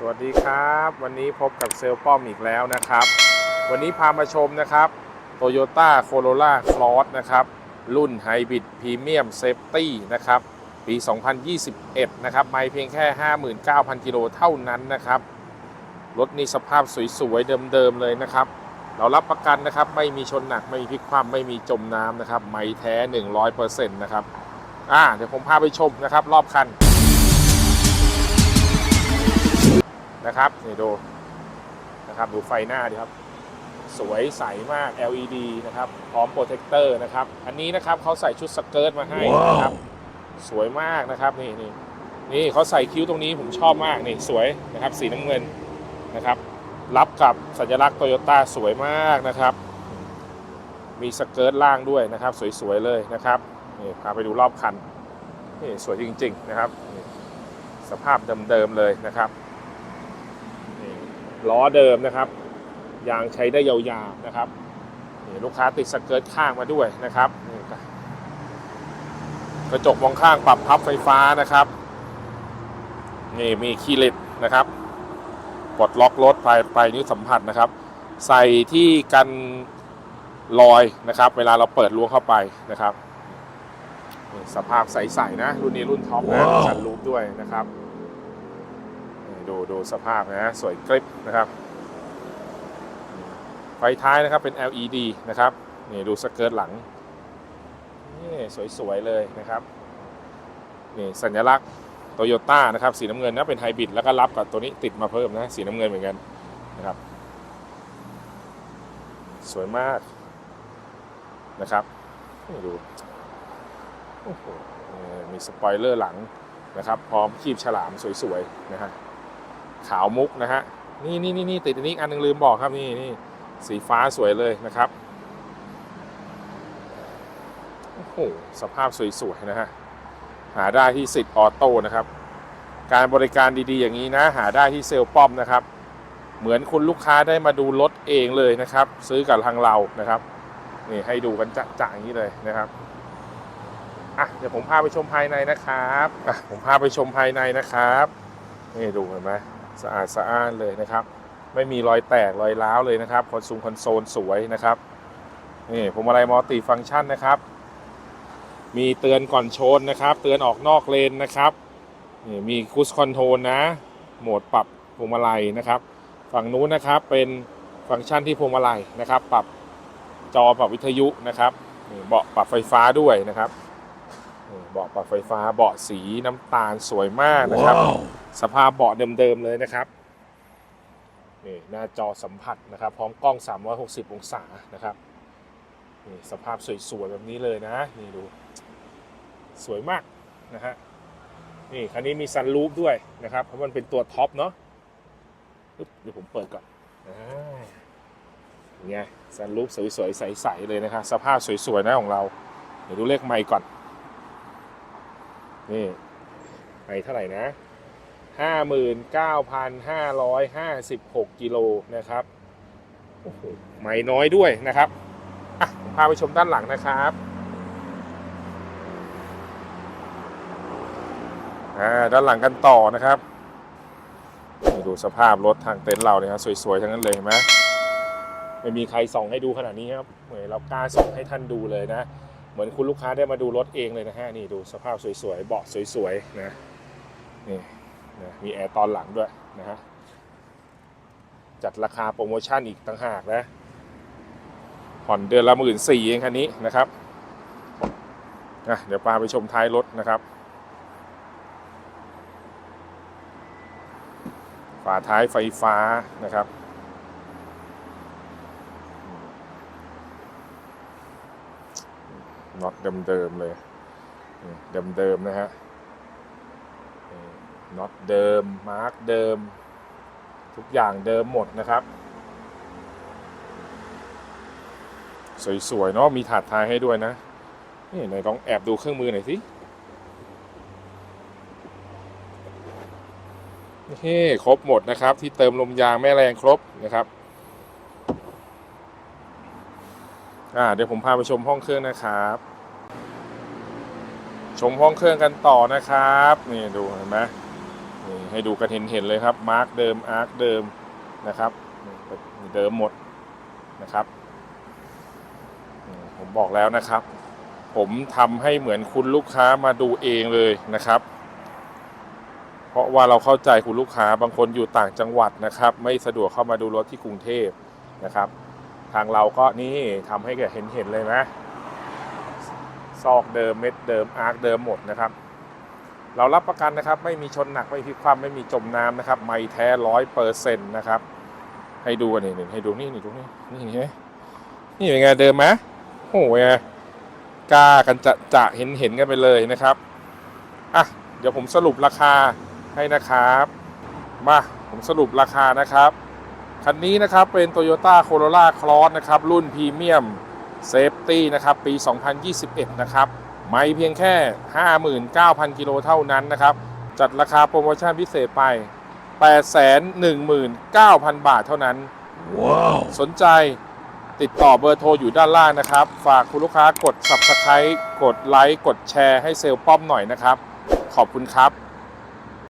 สวัสดีครับ วันนี้พบกับเซลป้อมอีกแล้วนะครับ วันนี้พามาชมนะครับ Toyota Corolla Cross นะครับ รุ่น Hybrid Premium Safety นะครับ ปี 2021 นะครับ ไม่เพียงแค่ 59,000 กิโลเท่านั้นนะครับ รถนี้สภาพสวยๆ เดิมๆ เลยนะครับ เรารับประกันนะครับ ไม่มีชนหนัก ไม่มีพลิกคว่ำไม่มีจมน้ำนะครับ ไม่แท้ 100%นะครับ อ่า เดี๋ยวผมพาไปชมนะครับ รอบคัน นะครับนี่ดูนะครับดูไฟหน้าดีครับ สวยใสมาก LED นะครับ พร้อมโปรเทคเตอร์นะครับ อันนี้นะครับเขาใส่ชุดสเกิร์ตมาให้นะครับ สวยมากนะครับนี่นี่นี่เขาใส่คิ้วตรงนี้ผมชอบมากนี่สวยนะครับ สีน้ำเงินนะครับ รับกับสัญลักษณ์โตโยต้าสวยมากนะครับ มีสเกิร์ตล่างด้วยนะครับ สวยๆเลยนะครับนี่พาไปดูรอบคันนี่สวยจริง ๆ นะครับนี่สภาพเดิมๆเลยนะครับนี่ ล้อเดิมนะครับ ยางใช้ได้ยาวๆนะครับนี่ลูกค้าติดสเกิร์ตข้างมาด้วยนะครับนี่ก็กระจกมองข้างปรับพับไฟฟ้านะครับนี่มีคีย์เลสนะครับปลดล็อกรถภายไปนิ้วสัมผัสนะครับ ใส่ที่กันรอยนะครับ เวลาเราเปิดล้วงเข้าไปนะครับนี่สภาพใสๆนะ รุ่นนี้รุ่นท็อปนะว้าวสันรูปด้วยนะครับนี่ ดูดูสภาพนะสวยกริบนะครับ ไฟท้ายนะครับเป็น LED นะครับนี่ดูสเกิร์ตหลังนี่สวยๆเลยนะครับนี่สัญลักษณ์โตโยต้านะครับสีน้ำเงินนะเป็นไฮบริดแล้วก็รับกับตัวนี้ติดมาเพิ่มนะสีน้ำเงินเหมือนกันนะครับ สวยมากนะครับดูมีสปอยเลอร์หลังนะครับ พร้อมคีบฉลามสวยๆนะฮะ ขาวมุกนะฮะนี่นี่นี่นี่ติดอันนี้อันหนึงลืมบอกครับนี่นี่สีฟ้าสวยเลยนะครับโอ้โหสภาพสวยๆนะฮะหาได้ที่สิทธิ์ออโต้นะครับ การบริการดีๆ อย่างนี้นะ หาได้ที่เซลล์ป้อมนะครับ เหมือนคุณลูกค้าได้มาดูรถเองเลยนะครับ ซื้อกับทางเรานะครับนี่ให้ดูกันจะๆอย่างนี้เลยนะครับอะเดี๋ยวผมพาไปชมภายในนะครับอะผมพาไปชมภายในนะครับนี่ดูเห็นไหม สะอาดสะอ้านเลยนะครับ ไม่มีรอยแตกรอยร้าวเลยนะครับคอนซูมคอนโซลสวยนะครับนี่พวงมาลัยมัลติฟังก์ชันนะครับ มีเตือนก่อนชนนะครับ เตือนออกนอกเลนนะครับนี่มีคูสคอนโทรลนะ โหมดปรับพวงมาลัยนะครับ ฝั่งนู้นนะครับเป็นฟังก์ชันที่พวงมาลัยนะครับ ปรับจอปรับวิทยุนะครับนี่เบาะปรับไฟฟ้าด้วยนะครับ เบาะปรับไฟฟ้าเบาะสีน้ำตาลสวยมากนะครับ Wow. สภาพเบาะเดิมๆเลยนะครับนี่หน้าจอสัมผัสนะครับ พร้อมกล้อง 360 องศานะครับนี่สภาพสวยๆแบบนี้เลยนะนี่ดู สวยมากนะฮะนี่คันนี้มีซันรูฟด้วยนะครับ เพราะมันเป็นตัวท็อปเนาะปึ๊บเดี๋ยวผมเปิดก่อนอ่าอย่างเงี้ยซันรูฟสวยๆใสๆเลยนะครับ สภาพสวยๆนะของเรา เดี๋ยวดูเลขไมค์ก่อน นี่ไมค์เท่าไหร่นะ 59,556 กิโลนะครับโอ้โหไม่น้อยด้วยนะครับอะพาไปชมด้านหลังนะครับอ่าด้านหลังกันต่อนะครับดูสภาพรถทางเต็นท์เราเนี่ยครับสวยๆ ทั้งนั้นเลยเห็นไหมไม่มีใครส่องให้ดูขนาดนี้ครับเหมือนเรากล้าส่องให้ท่านดูเลยนะ เหมือนคุณลูกค้าได้มาดูรถเองเลยนะฮะนี่ดูสภาพสวยๆเบาะสวยๆนะนี่นะมีแอร์ตอนหลังด้วยนะฮะจัดราคาโปรโมชั่นอีกต่างหากนะผ่อนเดือนละหมื่นสี่เองคันนี้นะครับนะเดี๋ยวพาไปชมท้ายรถนะครับฝาท้ายไฟฟ้านะครับ น็อตเดิมๆเลยเดิมๆนะฮะน็อตเดิม มาร์กเดิม ทุกอย่างเดิมหมดนะครับ สวยๆเนาะมีถาดท้ายให้ด้วยนะ นี่ไหนลองแอบดูเครื่องมือหน่อยสินี่ครบหมดนะครับ ที่เติมลมยางแม่แรงครบนะครับ อ่าเดี๋ยวผมพาไปชมห้องเครื่องนะครับ ชมห้องเครื่องกันต่อนะครับนี่ดูเห็นไหมนี่ให้ดูกันเห็นเห็นๆเลยครับมาร์กเดิมอาร์คเดิมนะครับเดิมหมดนะครับผมบอกแล้วนะครับ ผมทำให้เหมือนคุณลูกค้ามาดูเองเลยนะครับ เพราะว่าเราเข้าใจคุณลูกค้าบางคนอยู่ต่างจังหวัดนะครับ ไม่สะดวกเข้ามาดูรถที่กรุงเทพนะครับ ทางเราก็นี่ทำให้แกเห็นเห็นๆเลยนะซอกเดิมเม็ดเดิมอาร์คเดิมหมดนะครับ เรารับประกันนะครับ ไม่มีชนหนักไม่พลิกคว่ำไม่มีจมน้ำนะครับ ไม่แท้ร้อยเปอร์เซ็นต์นะครับ ให้ดูกันนี่นี่ให้ดูนี่นี่ดูนี่นี่เห็นไหมนี่เป็นไงเดิมไหมโอ้โหเป็นไงกล้ากันจะจะเห็นเห็นกันไปเลยนะครับอะเดี๋ยวผมสรุปราคาให้นะครับ มาผมสรุปราคานะครับ คันนี้นะครับเป็น Toyota Corolla Cross นะครับรุ่นพรีเมียมเซฟตี้นะครับปี 2021 นะครับ ไม่เพียงแค่ 59,000 กิโลเท่านั้นนะครับ จัดราคาโปรโมชั่นพิเศษไป 819,000 บาทเท่านั้น Wow. สนใจติดต่อเบอร์โทรอยู่ด้านล่างนะครับ ฝากคุณลูกค้ากด Subscribe กดไลค์กดแชร์ให้เซลล์ป้อมหน่อยนะครับ ขอบคุณครับ